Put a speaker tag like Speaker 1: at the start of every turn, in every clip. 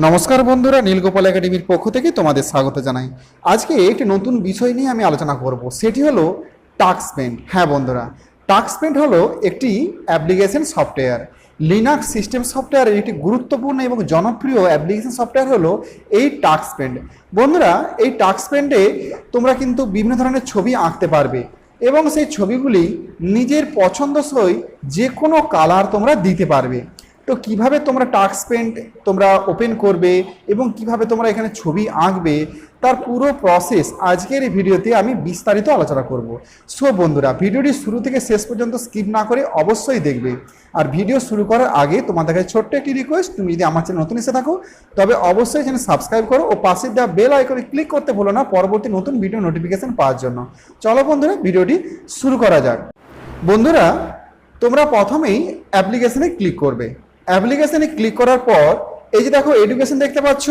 Speaker 1: নমস্কার বন্ধুরা, নীলগোপাল একাডেমির পক্ষ থেকে তোমাদের স্বাগত জানাই। আজকে একটি নতুন বিষয় নিয়ে আমি আলোচনা করব, সেটি হলো টাক্স পেন্ট হ্যাঁ বন্ধুরা টাক্স পেন্ট হলো একটি অ্যাপ্লিকেশন সফটওয়্যার। লিনাক্স সিস্টেম সফটওয়্যারের একটি গুরুত্বপূর্ণ এবং জনপ্রিয় অ্যাপ্লিকেশন সফটওয়্যার হলো এই টাক্স পেন্ট বন্ধুরা, এই টাক্স পেন্টে তোমরা কিন্তু বিভিন্ন ধরনের ছবি আঁকতে পারবে এবং সেই ছবিগুলি নিজের পছন্দসই যে কোনো কালার তোমরা দিতে পারবে। তো কীভাবে তোমরা টাক্স পেন্ট তোমরা ওপেন করবে এবং কীভাবে তোমরা এখানে ছবি আঁকবে, তার পুরো প্রসেস আজকের এই ভিডিওতে আমি বিস্তারিত আলোচনা করব। সো বন্ধুরা, ভিডিওটি শুরু থেকে শেষ পর্যন্ত স্কিপ না করে অবশ্যই দেখবে। আর ভিডিও শুরু করার আগে তোমাদের কাছে ছোট্ট একটি রিকোয়েস্ট তুমি যদি আমার চ্যানেল নতুন এসে থাকো, তবে অবশ্যই চ্যানেল সাবস্ক্রাইব করো ও পাশে দেওয়া বেল আইকনে ক্লিক করতে ভুলো না পরবর্তী নতুন ভিডিও নোটিফিকেশন পাওয়ার জন্য। চলো বন্ধুরা, ভিডিওটি শুরু করা যাক। বন্ধুরা, তোমরা প্রথমেই অ্যাপ্লিকেশনে ক্লিক করবে। অ্যাপ্লিকেশনে ক্লিক করার পর, এই যে দেখো এডুকেশন দেখতে পাচ্ছ,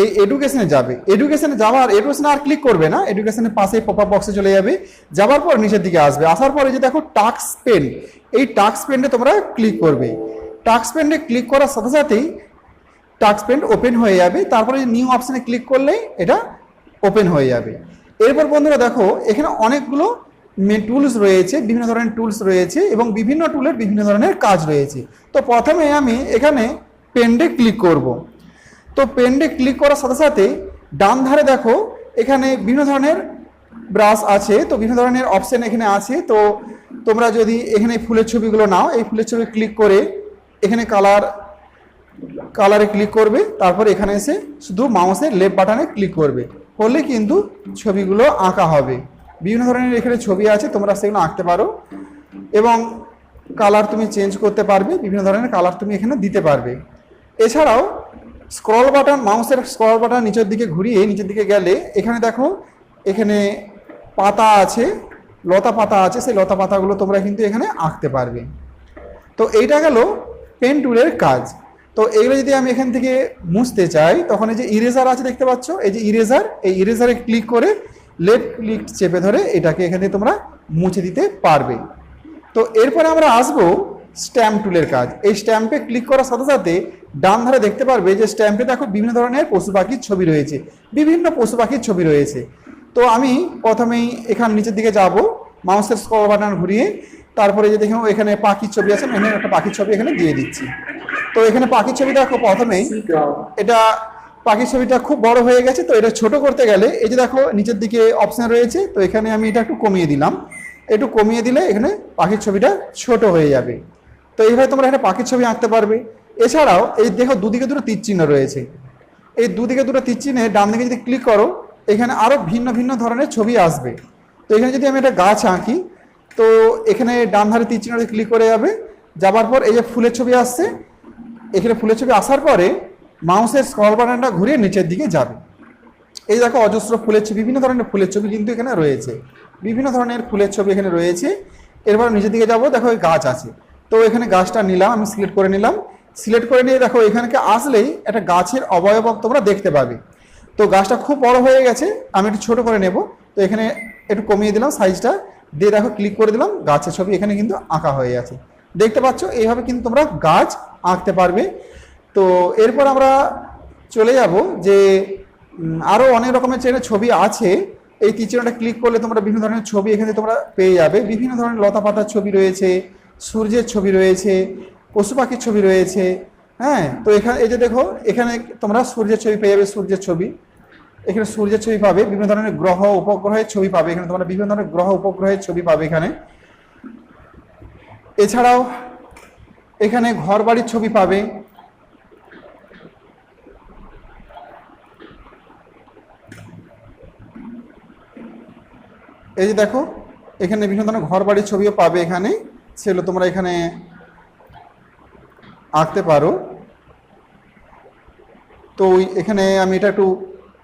Speaker 1: এই এডুকেশনে যাবে। এডুকেশনে যাওয়ার এডুকেশনে আর ক্লিক করবে না এডুকেশনের পাশে পপ আপ বক্সে চলে যাবে। যাওয়ার পর নিচের দিকে আসবে। আসার পর যে দেখো টাক্স পেন এই টাক্স পেন্টে তোমরা ক্লিক করবে। টাক্স পেন্টে ক্লিক করার সাথে সাথেই টাক্স পেন্ট ওপেন হয়ে যাবে। তারপরে নিউ অপশানে ক্লিক করলেই এটা ওপেন হয়ে যাবে। এরপর বন্ধুরা দেখো, এখানে অনেকগুলো টুলস রয়েছে, বিভিন্ন ধরনের টুলস রয়েছে এবং বিভিন্ন টুলের বিভিন্ন ধরনের কাজ রয়েছে। তো প্রথমে আমি এখানে পেন্ডে ক্লিক করব। তো পেন্ডে ক্লিক করার সাথে সাথে ডান ধারে দেখো, এখানে বিভিন্ন ধরনের ব্রাশ আছে, তো বিভিন্ন ধরনের অপশন এখানে আছে। তো তোমরা যদি এখানে ফুলের ছবিগুলো নাও, এই ফুলের ছবি ক্লিক করে এখানে কালার কালারে ক্লিক করবে, তারপর এখানে এসে শুধু মাউসের লেফট বাটনে ক্লিক করবে। করলে কিন্তু ছবিগুলো আঁকা হবে। বিভিন্ন ধরনের এখানে ছবি আছে, তোমরা সেগুলো আঁকতে পারো। এবং কালার তুমি চেঞ্জ করতে পারবে, বিভিন্ন ধরনের কালার তুমি এখানে দিতে পারবে। এছাড়াও স্ক্রল বাটন মাউসের স্ক্রল বাটন নিচের দিকে ঘুরিয়ে নিচের দিকে গেলে এখানে দেখো, এখানে পাতা আছে, লতা পাতা আছে, সেই লতা পাতাগুলো তোমরা কিন্তু এখানে আঁকতে পারবে। তো এইটা গেল পেন টুলের কাজ। তো এইগুলো যদি আমি এখান থেকে মুছতে চাই, তখন এই যে ইরেজার আছে দেখতে পাচ্ছ? এই যে ইরেজার এই ইরেজারে ক্লিক করে লেফট ক্লিক চেপে ধরে এটাকে এখানে তোমরা মুছে দিতে পারবে। তো এরপরে আমরা আসব স্ট্যাম্প টুলের কাজ। এই স্ট্যাম্পে ক্লিক করার সাথে সাথে ডান ধারে দেখতে পারবে যে স্ট্যাম্পে দেখো বিভিন্ন ধরনের পশু পাখির ছবি রয়েছে বিভিন্ন পশু পাখির ছবি রয়েছে। তো আমি প্রথমেই এখান নিচের দিকে যাব মাউসের স্কল বাটন ঘুরিয়ে তারপরে যে দেখো এখানে পাখির ছবি আছে এখানে একটা পাখির ছবি এখানে দিয়ে দিচ্ছি। তো এখানে পাখির ছবি দেখো প্রথমেই এটা পাখির ছবিটা খুব বড় হয়ে গেছে, তো এটা ছোট করতে গেলে এই যে দেখো নিচের দিকে অপশন রয়েছে, তো এখানে আমি এটা একটু কমিয়ে দিলাম। একটু কমিয়ে দিলে এখানে পাখির ছবিটা ছোট হয়ে যাবে। তো এইভাবে তোমরা এখানে পাখির ছবি আঁকতে পারবে। এছাড়াও এই দেখো দুদিকে দুটো তীর চিহ্ন রয়েছে। এই দুদিকে দুটো তীর চিহ্নে ডান দিকে যদি ক্লিক করো, এখানে আরও ভিন্ন ভিন্ন ধরনের ছবি আসবে। তো এখানে যদি আমি একটা গাছ আঁকি, তো এখানে ডান ধারে তীর চিহ্নতে ক্লিক করে যাবে। যাবার পর এই যে ফুলের ছবি আসছে, এখানে ফুলের ছবি আসার পরে মাউসের স্ক্রল বাটনটা ঘুরিয়ে নিচের দিকে যাবে। এই দেখো অজস্র ফুলের ছবি, বিভিন্ন ধরনের ফুলের ছবি কিন্তু এখানে রয়েছে। বিভিন্ন ধরনের ফুলের ছবি এখানে রয়েছে। এরপর নিচের দিকে যাব, দেখো এই গাছ আছে। তো এখানে গাছটা নিলাম, আমি সিলেক্ট করে নিলাম। সিলেক্ট করে নিয়ে দেখো এখানকে আসলেই একটা গাছের অবয়ব তোমরা দেখতে পাবে। তো গাছটা খুব বড় হয়ে গেছে, আমি একটু ছোট করে নেব। তো এখানে একটু কমিয়ে দিলাম সাইজটা, দিয়ে দেখো ক্লিক করে দিলাম, গাছের ছবি এখানে কিন্তু আঁকা হয়ে আছে। দেখতে পাচ্ছ, এইভাবে কিন্তু তোমরা গাছ আঁকতে পারবে। তো এরপর আমরা চলে যাব যে আরও অনেক রকমের চেনে ছবি আছে। এই তীরচিহ্নটা ক্লিক করলে তোমরা বিভিন্ন ধরনের ছবি এখানে তোমরা পেয়ে যাবে। বিভিন্ন ধরনের লতা পাতার ছবি রয়েছে, সূর্যের ছবি রয়েছে, পশু পাখির ছবি রয়েছে হ্যাঁ? তো এখানে, এই যে দেখো, এখানে তোমরা সূর্যের ছবি পেয়ে যাবে, সূর্যের ছবি। এখানে সূর্যের ছবি পাবে, বিভিন্ন ধরনের গ্রহ উপগ্রহের ছবি পাবে। এখানে তোমরা বিভিন্ন ধরনের গ্রহ উপগ্রহের ছবি পাবে এখানে। এছাড়াও এখানে ঘর বাড়ির ছবি পাবে। এই যে দেখো, এখানে বিভিন্ন ধরনের ঘর বাড়ির ছবিও পাবে এখানে। সেগুলো তোমরা এখানে আঁকতে পারো। তো এখানে আমি এটা একটু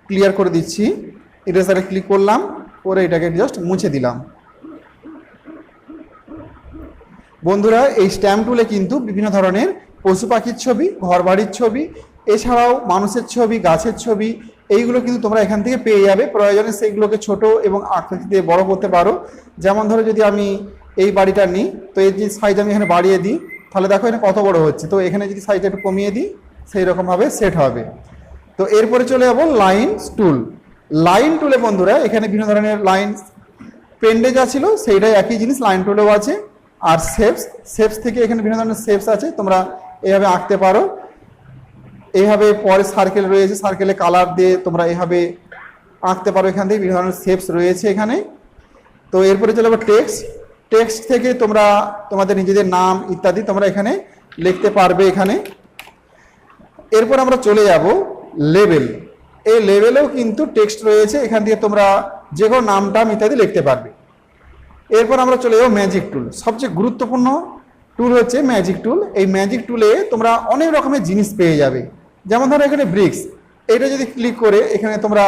Speaker 1: ক্লিয়ার করে দিচ্ছি। ইরেজারে ক্লিক করলাম, করে এটাকে জাস্ট মুছে দিলাম। বন্ধুরা, এই স্ট্যাম্প টুলে কিন্তু বিভিন্ন ধরনের পশু পাখির ছবি ঘর বাড়ির ছবি, এছাড়াও মানুষের ছবি, গাছের ছবি এইগুলো কিন্তু তোমরা এখান থেকে পেয়ে যাবে। প্রয়োজনে সেইগুলোকে ছোট এবং আকৃতিতে বড় করতে পারো। যেমন ধরো যদি আমি এই বাড়িটা নিই, তো এর যে সাইজ আমি এখানে বাড়িয়ে দিই, তাহলে দেখো এখানে কত বড় হচ্ছে। তো এখানে যদি সাইজটা একটু কমিয়ে দিই সেই রকমভাবে সেট হবে। তো এরপরে চলে যাব লাইন টুল লাইন টুলে বন্ধুরা, এখানে বিভিন্ন ধরনের লাইন পেন্ডে যা ছিল সেইটাই একই জিনিস লাইন টুলেও আছে। আর শেপস শেপস থেকে এখানে বিভিন্ন ধরনের শেপস আছে, তোমরা এইভাবে আঁকতে পারো। এইভাবে পরে সার্কেল রয়েছে সার্কেলে কালার দিয়ে তোমরা এইভাবে আঁকতে পারো এখান থেকে, বিভিন্ন ধরনের শেপস রয়েছে এখানে। তো এরপরে চলে যাব টেক্সট টেক্সট থেকে তোমরা, তোমাদের নিজেদের নাম ইত্যাদি তোমরা এখানে লিখতে পারবে এখানে। এরপর আমরা চলে যাব লেভেল এই লেভেলেও কিন্তু টেক্সট রয়েছে, এখান দিয়ে তোমরা যে কোনো নাম, টাম ইত্যাদি লিখতে পারবে। এরপর আমরা চলে যাব ম্যাজিক টুল সবচেয়ে গুরুত্বপূর্ণ টুল হচ্ছে ম্যাজিক টুল এই ম্যাজিক টুলে তোমরা অনেক রকমের জিনিস পেয়ে যাবে। যেমন ধরো এখানে ব্রিক্স এটা যদি ক্লিক করে, এখানে তোমরা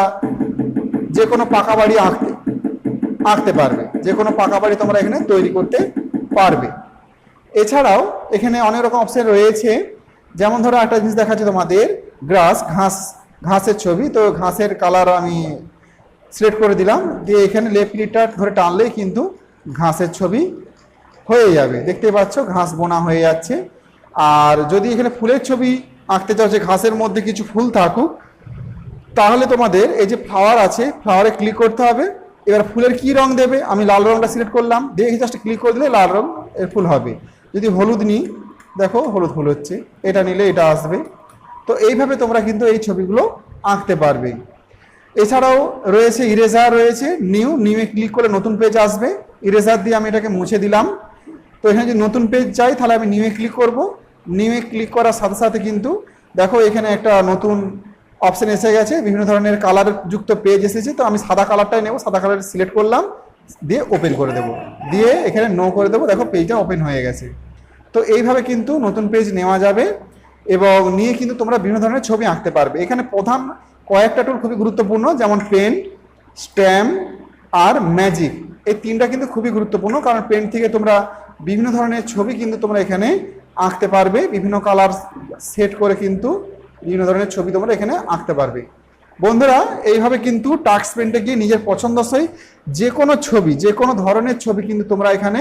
Speaker 1: যে কোনো পাকা বাড়ি আঁকতে আঁকতে পারবে। যে কোনো পাকা বাড়ি তোমরা এখানে তৈরি করতে পারবে। এছাড়াও এখানে অনেক রকম অপশন রয়েছে। যেমন ধরো একটা জিনিস দেখাচ্ছে তোমাদের গ্রাস ঘাস, ঘাসের ছবি। তো ঘাসের কালার আমি সিলেক্ট করে দিলাম। দিয়ে এখানে লেফট ক্লিকটা ধরে টানলেই কিন্তু ঘাসের ছবি হয়ে যাবে। দেখতে পাচ্ছ, ঘাস বোনা হয়ে যাচ্ছে। আর যদি এখানে ফুলের ছবি আঁকতে চাও, যে ঘাসের মধ্যে কিছু ফুল থাকুক, তাহলে তোমাদের এই যে ফ্লাওয়ার আছে ফ্লাওয়ারে ক্লিক করতে হবে। এবার ফুলের কি রং দেবে? আমি লাল রংটা সিলেক্ট করলাম। দিয়ে জাস্ট ক্লিক করে দিলে লাল রং এর ফুল হবে। যদি হলুদ নিই, দেখো হলুদ ফুল হচ্ছে। এটা নিলে এটা আসবে। তো এইভাবে তোমরা কিন্তু এই ছবিগুলো আঁকতে পারবে। এছাড়াও রয়েছে ইরেজার রয়েছে নিউ নিউয়ে ক্লিক করে নতুন পেজ আসবে। ইরেজার দিয়ে আমি এটাকে মুছে দিলাম। তো এখানে যদি নতুন পেজ চাই, তাহলে আমি নিউয়ে ক্লিক করব। নিউয়ে ক্লিক করার সাথে সাথে কিন্তু দেখো এখানে একটা নতুন অপশন এসে গেছে, বিভিন্ন ধরনের কালার যুক্ত পেজ এসেছে। তো আমি সাদা কালারটাই নেব, সাদা কালার সিলেক্ট করলাম, দিয়ে ওপেন করে দেব। দিয়ে এখানে নো করে দেবো, দেখো পেজটা ওপেন হয়ে গেছে। তো এইভাবে কিন্তু নতুন পেজ নেওয়া যাবে এবং নিয়ে কিন্তু তোমরা বিভিন্ন ধরনের ছবি আঁকতে পারবে। এখানে প্রধান কয়েকটা টুল খুবই গুরুত্বপূর্ণ, যেমন পেন স্ট্যাম্প আর ম্যাজিক এই তিনটা কিন্তু খুবই গুরুত্বপূর্ণ, কারণ পেন থেকে তোমরা বিভিন্ন ধরনের ছবি কিন্তু তোমরা এখানে আঁকতে পারবে। বিভিন্ন কালার সেট করে কিন্তু বিভিন্ন ধরনের ছবি তোমরা এখানে আঁকতে পারবে। বন্ধুরা, এইভাবে কিন্তু টাক্স পেন্টে গিয়ে নিজের পছন্দসই যে কোনো ছবি যে কোনো ধরনের ছবি কিন্তু তোমরা এখানে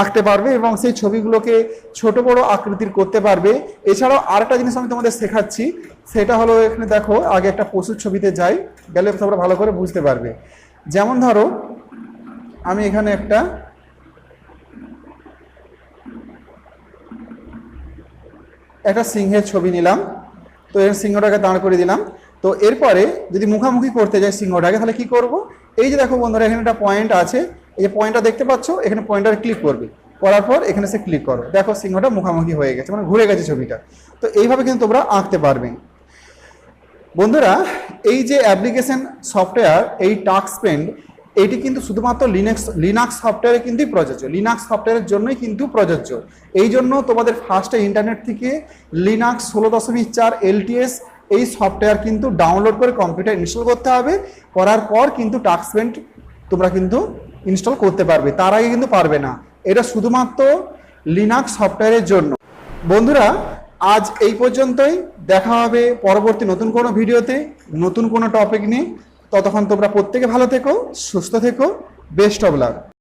Speaker 1: আঁকতে পারবে এবং সেই ছবিগুলোকে ছোট বড় আকৃতির করতে পারবে। এছাড়াও আরেকটা জিনিস আমি তোমাদের শেখাচ্ছি, সেটা হলো এখানে দেখো, আগে একটা পশুর ছবিতে যাই, গেলে তোমরা ভালো করে বুঝতে পারবে। যেমন ধরো, আমি এখানে একটা একটা সিংহের ছবি নিলাম, তো এর সিংহটাকে দাঁড় করে দিলাম। তো এরপরে যদি মুখামুখি করতে যাই সিংহটাকে, তাহলে কি করব? এই যে দেখো বন্ধুরা, এখানে একটা পয়েন্ট আছে। এই যে পয়েন্টটা দেখতে পাচ্ছ, এখানে পয়েন্টার ক্লিক করবে। করার পর এখানে সে ক্লিক করো। দেখো সিংহটা মুখামুখি হয়ে গেছে মানে ঘুরে গেছে ছবিটা। তো এইভাবে কিন্তু তোমরা আঁকতে পারবে। বন্ধুরা, এই যে অ্যাপ্লিকেশন সফটওয়্যার এই টাক্স পেন্ট এইটি কিন্তু শুধুমাত্র লিনাক্স লিনাক্স সফটওয়্যারে কিন্তু প্রযোজ্য। লিনাক্স সফটওয়্যারের জন্যই কিন্তু প্রযোজ্য। এই জন্য তোমাদের ফার্স্টে ইন্টারনেট থেকে লিনাক্স ষোলো দশমিক চার এলটিএস এই সফটওয়্যার কিন্তু ডাউনলোড করে কম্পিউটার ইনস্টল করতে হবে। করার পর কিন্তু টাক্স পেন্ট তোমরা কিন্তু ইনস্টল করতে পারবে। তার আগে কিন্তু পারবে না। এটা শুধুমাত্র লিনাক্স সফটওয়্যারের জন্য। বন্ধুরা, আজ এই পর্যন্তই। দেখা হবে পরবর্তী নতুন কোনো ভিডিওতে। নতুন কোনো টপিক নিয়ে। ততক্ষণ তোমরা প্রত্যেকে ভালো থেকো সুস্থ থেকো বেস্ট অব লাক